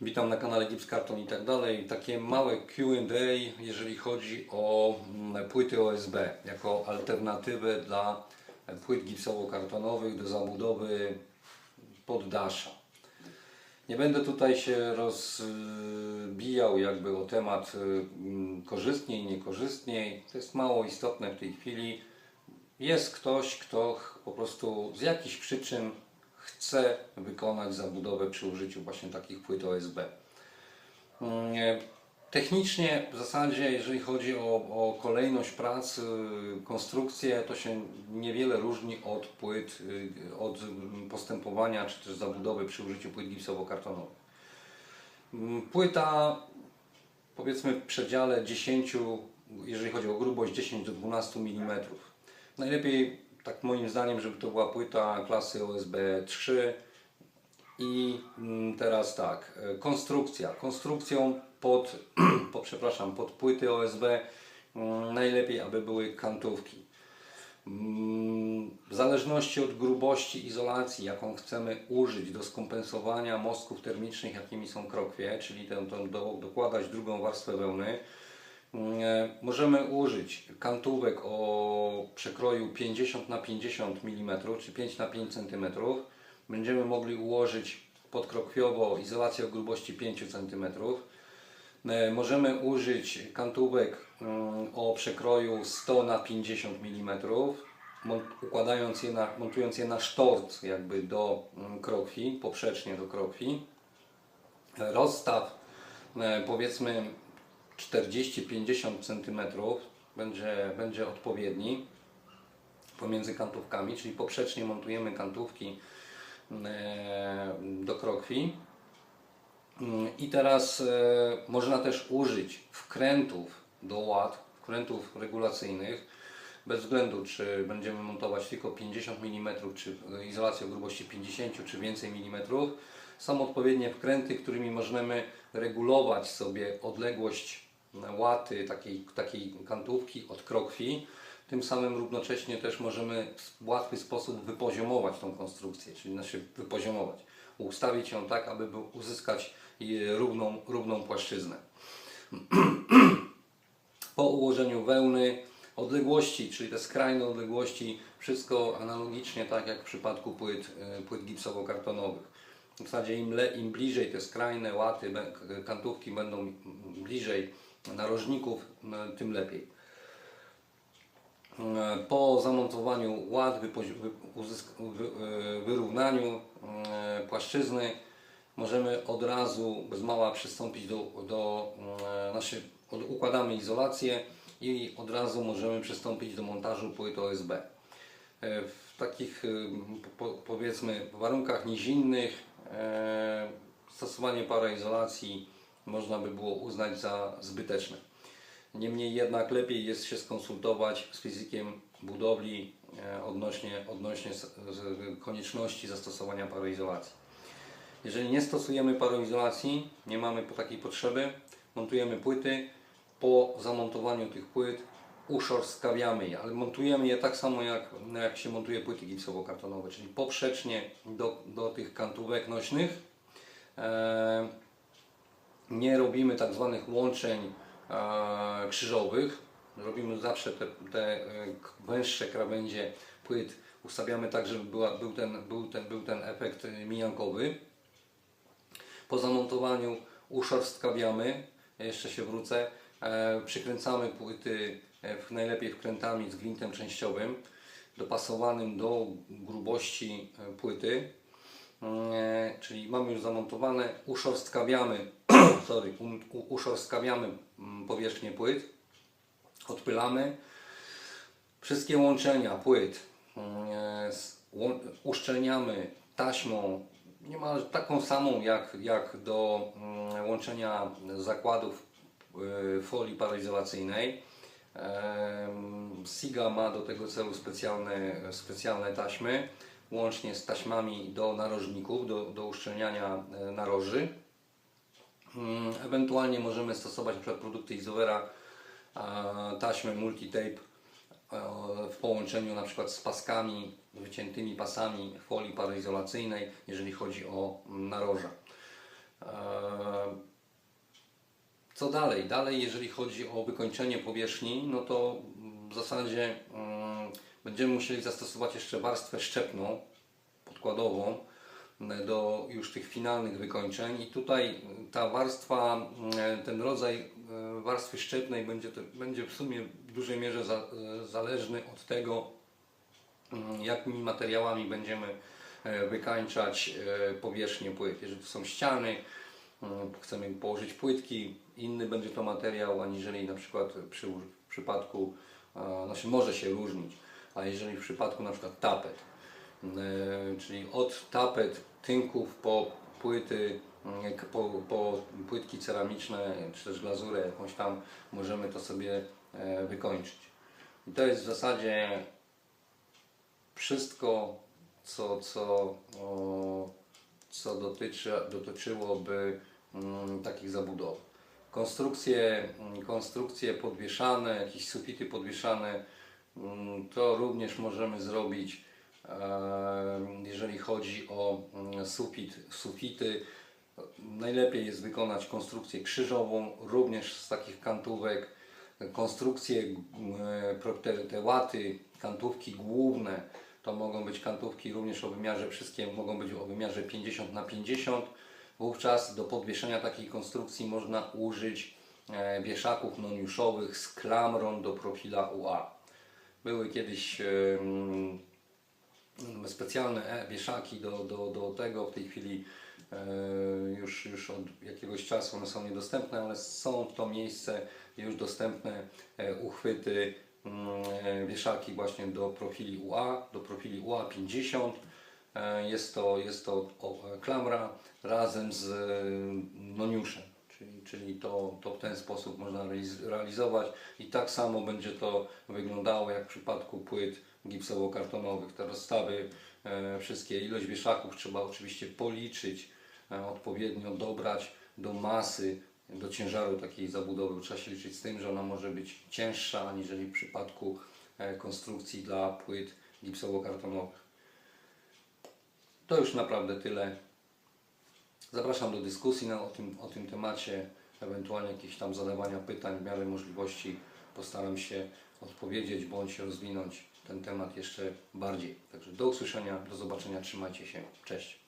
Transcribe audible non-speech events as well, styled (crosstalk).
Witam na kanale Gips Karton i tak dalej. Takie małe Q&A, jeżeli chodzi o mm, płyty OSB, jako alternatywę dla płyt gipsowo-kartonowych do zabudowy poddasza. Nie będę tutaj się rozbijał jakby o temat y, mm, korzystniej, niekorzystniej. To jest mało istotne w tej chwili. Jest ktoś, kto po prostu z jakichś przyczyn chce wykonać zabudowę przy użyciu właśnie takich płyt OSB. Mm, e, Technicznie w zasadzie, jeżeli chodzi o, o kolejność prac, konstrukcję, to się niewiele różni od płyt, y, od postępowania czy też zabudowy przy użyciu płyt gipsowo-kartonowych. Mm, Płyta powiedzmy w przedziale 10, jeżeli chodzi o grubość 10 do 12 mm. Najlepiej, tak moim zdaniem, żeby to była płyta klasy OSB 3 i mm, teraz tak, e, konstrukcja. Konstrukcją pod, (clears throat) po, przepraszam, pod płyty OSB mm, najlepiej, aby były kantówki. Mm, W zależności od grubości izolacji, jaką chcemy użyć do skompensowania mostków termicznych, jakimi są krokwie, czyli tę, tę do, dokładać drugą warstwę wełny, możemy użyć kantówek o przekroju 50 na 50 mm, czy 5 na 5 cm. Będziemy mogli ułożyć podkrokwiowo izolację o grubości 5 cm. E, Możemy użyć kantówek mm, o przekroju 100 na 50 mm, układając je na, montując je na sztort jakby do mm, krokwi, poprzecznie do krokwi. E, Rozstaw e, powiedzmy 40-50 cm będzie, będzie odpowiedni pomiędzy kantówkami, czyli poprzecznie montujemy kantówki e, do krokwi. Mm, I teraz e, można też użyć wkrętów do ład, wkrętów regulacyjnych, bez względu czy będziemy montować tylko 50 mm, czy izolację o grubości 50 czy więcej mm. Są odpowiednie wkręty, którymi możemy regulować sobie odległość łaty takiej, takiej kantówki od krokwi. Tym samym równocześnie też możemy w łatwy sposób wypoziomować tą konstrukcję, czyli znaczy wypoziomować, ustawić ją tak, aby uzyskać je równą, równą płaszczyznę. (clears throat) Po ułożeniu wełny, odległości, czyli te skrajne odległości, wszystko analogicznie tak jak w przypadku płyt, e, płyt gipsowo-kartonowych. W zasadzie im, le, im bliżej te skrajne łaty, kantówki będą bliżej narożników, m, tym lepiej. E, Po zamontowaniu ład, e, wyrównaniu e, płaszczyzny możemy od razu bez mała przystąpić do, do naszej, układamy izolację i od razu możemy przystąpić do montażu płyt OSB. W takich po, powiedzmy warunkach nizinnych stosowanie paraizolacji można by było uznać za zbyteczne. Niemniej jednak lepiej jest się skonsultować z fizykiem budowli e, odnośnie, odnośnie konieczności zastosowania paroizolacji. Jeżeli nie stosujemy paroizolacji, nie mamy takiej potrzeby, montujemy płyty, po zamontowaniu tych płyt uszorstkawiamy je, ale montujemy je tak samo jak, jak się montuje płyty gipsowo-kartonowe, czyli poprzecznie do, do tych kantówek nośnych. E, nie robimy tak zwanych łączeń e, krzyżowych. Robimy zawsze te, te e, węższe krawędzie płyt. Ustawiamy tak, żeby była, był, ten, był, ten, był ten efekt e, mijankowy. Po zamontowaniu uszorstkawiamy, jeszcze się wrócę, przykręcamy płyty w, najlepiej wkrętami z gwintem częściowym, dopasowanym do grubości płyty. E, czyli mamy już zamontowane, uszorstkawiamy, (clears throat) sorry, uszorstkawiamy mm, powierzchnię płyt, odpylamy. Wszystkie łączenia płyt mm, e, uszczelniamy taśmą niemal taką samą jak, jak do mm, łączenia zakładów y, folii paraizolacyjnej. Em, Siga ma do tego celu specjalne, specjalne taśmy, łącznie z taśmami do narożników, do, do uszczelniania e, naroży. Mm, Ewentualnie możemy stosować np. produkty Izowera, taśmy multitape e, w połączeniu na przykład z paskami, wyciętymi pasami folii paraizolacyjnej, jeżeli chodzi o mm, naroża. E, Co dalej? Dalej, jeżeli chodzi o wykończenie powierzchni, no to w zasadzie mm, będziemy musieli zastosować jeszcze warstwę szczepną, podkładową mm, do już tych finalnych wykończeń i tutaj ta warstwa, mm, ten rodzaj e, warstwy szczepnej będzie, będzie w sumie w dużej mierze za, e, zależny od tego, mm, jakimi materiałami będziemy e, wykańczać e, powierzchnię płyt. Jeżeli to są ściany, mm, chcemy położyć płytki, inny będzie to materiał, aniżeli na przykład przy w przypadku, e, znaczy może się różnić, a jeżeli w przypadku na przykład tapet, e, czyli od tapet, tynków po płyty, k- po, po płytki ceramiczne, czy też glazurę jakąś tam, możemy to sobie e, wykończyć. I to jest w zasadzie wszystko, co, co, o, co dotyczy, dotyczyłoby mm, takich zabudow. Konstrukcje, mm, konstrukcje podwieszane, jakieś sufity podwieszane, to również możemy zrobić, jeżeli chodzi o mm, sufit, sufity. Najlepiej jest wykonać konstrukcję krzyżową, również z takich kantówek. Konstrukcje, pro- te, te łaty, kantówki główne, to mogą być kantówki również o wymiarze, wszystkie mogą być o wymiarze 50 na 50. Wówczas do podwieszenia takiej konstrukcji można użyć e, wieszaków noniuszowych z klamrą do profila UA. Były kiedyś em, specjalne e, wieszaki do, do, do tego. W tej chwili e, już, już od jakiegoś czasu one są niedostępne, ale są to miejsce już dostępne e, uchwyty, wieszaki właśnie do profili UA, do profili UA 50. E, Jest to, jest to klamra razem z noniuszem. Czyli, to, to w ten sposób można realiz- realizować i tak samo będzie to wyglądało jak w przypadku płyt gipsowo-kartonowych. Te rozstawy, e, wszystkie ilość wieszaków trzeba oczywiście policzyć, e, odpowiednio dobrać do masy, do ciężaru takiej zabudowy. Trzeba się liczyć z tym, że ona może być cięższa aniżeli w przypadku e, konstrukcji dla płyt gipsowo-kartonowych. To już naprawdę tyle. Zapraszam do dyskusji na, o, tym, o tym temacie, ewentualnie jakieś tam zadawania pytań w miarę możliwości. Postaram się odpowiedzieć bądź rozwinąć ten temat jeszcze bardziej. Także do usłyszenia, do zobaczenia, trzymajcie się, cześć.